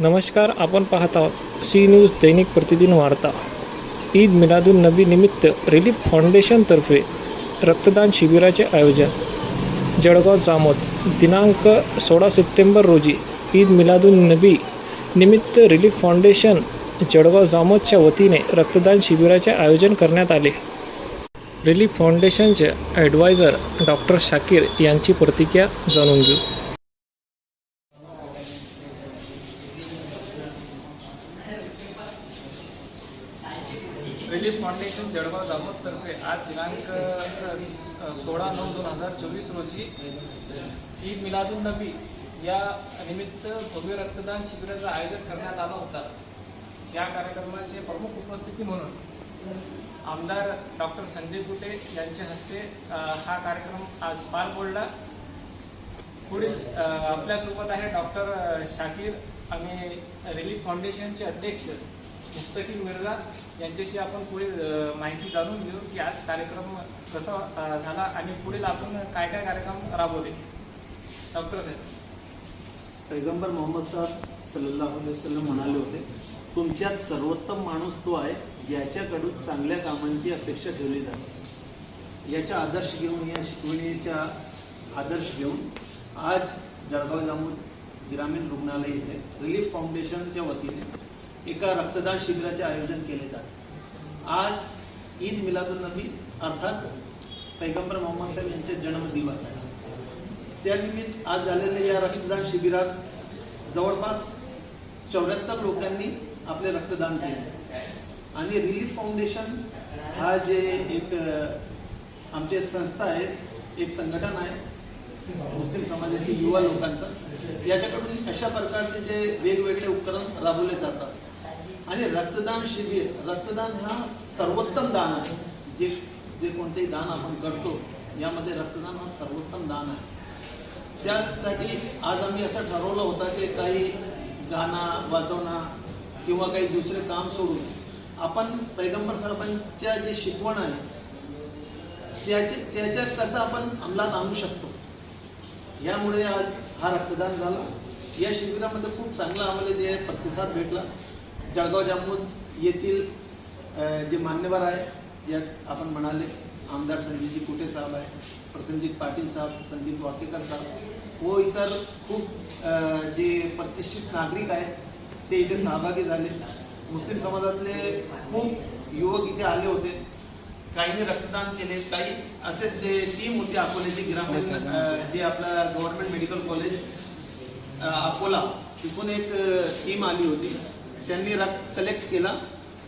नमस्कार आपण पाहत आहोत सी न्यूज दैनिक प्रतिदिन वार्ता. ईद मिलादुन नबी निमित्त रिलीफ फाउंडेशनतर्फे रक्तदान शिबिराचे आयोजन. जळगाव जामोद दिनांक सोळा सप्टेंबर रोजी ईद मिलादुन नबी निमित्त रिलीफ फाउंडेशन जळगाव जामोदच्या वतीने रक्तदान शिबिराचे आयोजन करण्यात आले. रिलीफ फाउंडेशनचे ॲडवायझर डॉक्टर शाकीर यांची प्रतिक्रिया जाणून घेऊ. रिलीफ फाउंडेशन जळगाव जामोदतर्फे आज दिनांक सोळा नऊ दोन हजार चोवीस रोजी ईद मिलादुन नबी या निमित्त भव्य रक्तदान शिबिराचं आयोजन करण्यात आलं होतं. या कार्यक्रमाचे प्रमुख उपस्थिती म्हणून आमदार डॉक्टर संजय कुटे यांच्या हस्ते हा कार्यक्रम आज पार पडला. पुढील आपल्यासोबत आहे डॉक्टर शाकीर आणि रिलीफ फाउंडेशनचे अध्यक्ष पुस्तकी मिर्झा यांच्याशी आपण पुढे माहिती जाणून घेऊ की आज कार्यक्रम कसा झाला आणि पुढील आपण काय काय कार्यक्रम राबवले. डॉक्टर साहेब. पैगंबर मोहम्मद साहेब सल्लल्लाहु अलैहि वसल्लम म्हणाले होते तुमच्यात सर्वोत्तम माणूस तो आहे याच्याकडून चांगल्या कामांची अपेक्षा ठेवली जाते. याच्या आदर्श घेऊन या शिकवणीच्या आदर्श घेऊन आज जळगाव जामोद ग्रामीण रुग्णालय येथे रिलीफ फाउंडेशनच्या वतीने एका रक्तदान शिबिराचे आयोजन केले जाते. आज ईद मिलादुल नबी अर्थात पैगंबर मोहम्मद साहेब यांचे जन्मदिवस आहे. त्यानिमित्त आज झालेल्या या रक्तदान शिबिरात जवळपास चौऱ्याहत्तर लोकांनी आपले रक्तदान केले. आणि रिलीफ फाउंडेशन हा जे एक आमचे संस्था आहे एक संघटन आहे मुस्लिम समाजातील युवा लोकांचं याच्याकडून अशा प्रकारचे जे वेगवेगळे उपक्रम राबवले जातात. आणि रक्तदान शिबिर रक्तदान हा सर्वोत्तम दान आहे. जे जे कोणतेही दान आपण करतो यामध्ये रक्तदान हा सर्वोत्तम दान आहे. त्यासाठी आज आम्ही असं ठरवलं होतं की काही गाणं वाजवणं किंवा काही दुसरे काम सोडून आपण पैगंबर साहेबांच्या जे शिकवण आहे त्याचे त्याच्या कसं आपण अंमलात आणू शकतो? यामुळे आज हा रक्तदान झाला. या शिबिरामध्ये खूप चांगला आम्हाला जे प्रतिसाद भेटला. जळगाव जामोद येथील जे मान्यवर आहे यात आपण म्हणाले आमदार संजयजी कुटे साहेब आहे प्रसन्नजित पाटील साहेब संदीप वाकेकर साहेब व इतर खूप जे प्रतिष्ठित नागरिक आहेत ते इथे सहभागी मुस्लिम समाजातले खूप युवक इथे आले होते। काहींनी रक्तदान केले काही असे टीम होती अकोल्याची ग्रामीण अ, जे आपलं गव्हर्नमेंट मेडिकल कॉलेज अकोला तिथून एक टीम आली होती. त्यांनी रक्त कलेक्ट केला.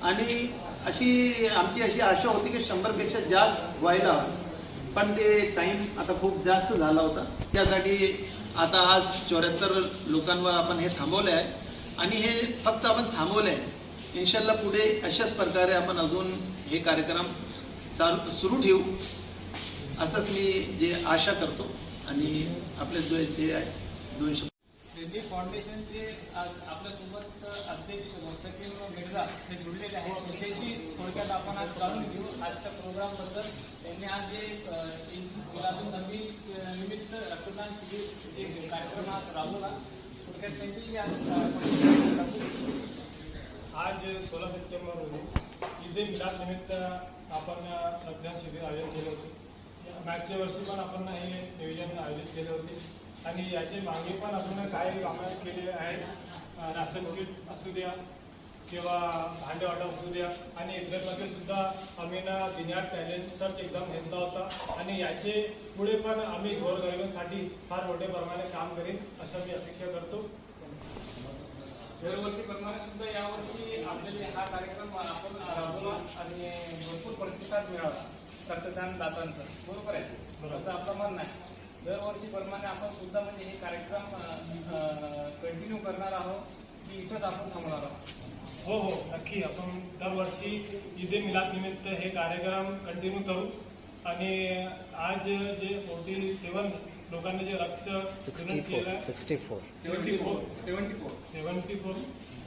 आणि अशी आमची अशी आशा होती की शंभरपेक्षा जास्त व्हायला हवं. पण ते टाइम आता खूप जास्त झाला होता. त्यासाठी आता आज चौऱ्याहत्तर लोकांवर आपण हे थांबवलं आहे. आणि हे फक्त आपण थांबवलं आहे. इन्शाल्ला पुढे अशाच प्रकारे आपण अजून हे कार्यक्रम चालू सुरू ठेवू. असंच मी जे आशा करतो. आणि आपले जो जे आहे दोनशे जे फाउंडेशनचे आज आपल्यासोबत अध्यक्ष मुस्तकीम मिर्झा हे जुडलेले आहेत त्याच्याशी थोडक्यात आपण आज जाणून घेऊ. आजच्या प्रोग्रामबद्दल त्यांनी आज जे गुलाबी नदी निमित्त रक्तदान शिबिर जे कार्यक्रम आज राबवला थोडक्यात त्यांची आज आज सोळा सप्टेंबर रोजी ईद मिलाद निमित्त आपण रक्तदान शिबिर आयोजित केले होते. मागच्या वर्षी पण आपण हे नियोजन आयोजित केले होते. आणि याचे मागे पण आपण काही कामं केले आहेत. राशन किट असू द्या किंवा भांडे वाटप असू द्या. आणि इतरमध्ये सुद्धा आम्ही ना दिन्यात टॅलेंट सर्च एक्झाम घेतला होता. आणि याचे पुढे पण आम्ही गोरगरिबांसाठी फार मोठ्या प्रमाणे काम करीन असं मी अपेक्षा करतो. दरवर्षीप्रमाणे सुद्धा यावर्षी आपल्याला हा कार्यक्रम आपण राबवला आणि भरपूर प्रतिसाद मिळाला. रक्तदान दातांचा बरोबर आहे? असं आपलं म्हणणं आहे. दरवर्षीप्रमाणे आपण सुद्धा म्हणजे हे कार्यक्रम कंटिन्यू करणार आहोत. की इथंच आपण थांबणार आहोत. हो हो नक्की. आपण दरवर्षी ईद ए मिलाद निमित्त हे कार्यक्रम कंटिन्यू करू. आणि आज जे फोर्टी सेवन लोकांनी जे रक्त sixty four seventy four. Seventy four. Seventy four.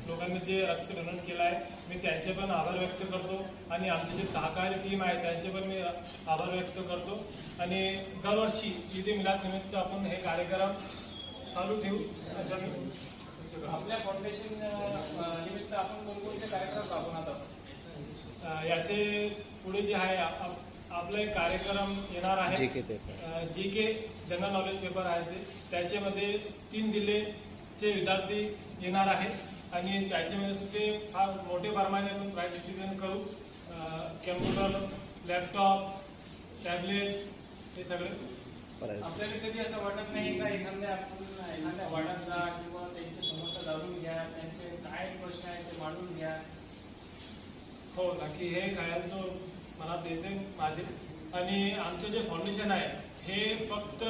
लोकांनी जे रक्त डोनेट केलं आहे मी त्यांचे पण आभार व्यक्त करतो. आणि आमची जे सहकारी टीम आहे त्यांचे पण मी आभार व्यक्त करतो. आणि दरवर्षी ईद ए मिलाद निमित्त आपण हे कार्यक्रम चालू ठेवू. आपल्या फाउंडेशन निमित्त आपण कोणकोणते कार्यक्रम राबवणार आहोत? याचे पुढे जे आहे आप- आप- आपले कार्यक्रम येणार आहे. G K general knowledge paper आहे ते. त्याच्यामध्ये तीन जिल्ह्याचे विद्यार्थी येणार आहेत. आणि त्याच्यामध्ये ते फार मोठे प्रमाणे आपण प्राईज डिस्ट्रीब्युशन करू. कॅम्प्युटर लॅपटॉप टॅबलेट हे सगळे. आपल्याला कधी असं वाटत नाही का एखाद्या आपण एखाद्या जा किंवा त्यांची समस्या जाणून घ्या त्यांचे काय प्रश्न आहेत ते मांडून घ्या. हो नक्की हे खायला मनात येते माझे. आणि आमचं जे फाउंडेशन आहे हे फक्त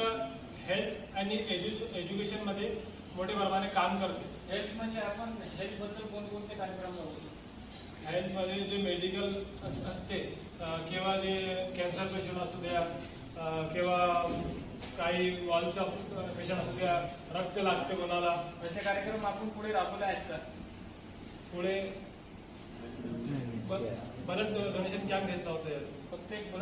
हेल्थ आणि एज्यु एज्युकेशनमध्ये मोठे प्रमाणे काम करते. हेल्थ म्हणजे आपण हेल्थबद्दल कोणकोणते कार्यक्रम राबवतो हेल्थमध्ये जे मेडिकल अस- असते किंवा जे कॅन्सर पेशंट असू द्या किंवा काही वॉलचा पेशंट असू द्या रक्त लागते कोणाला. असे कार्यक्रम आपण पुढे राबवले आहेत का? पुढे बरेच डोनेशन कॅम्प घेतला होता फक्त एक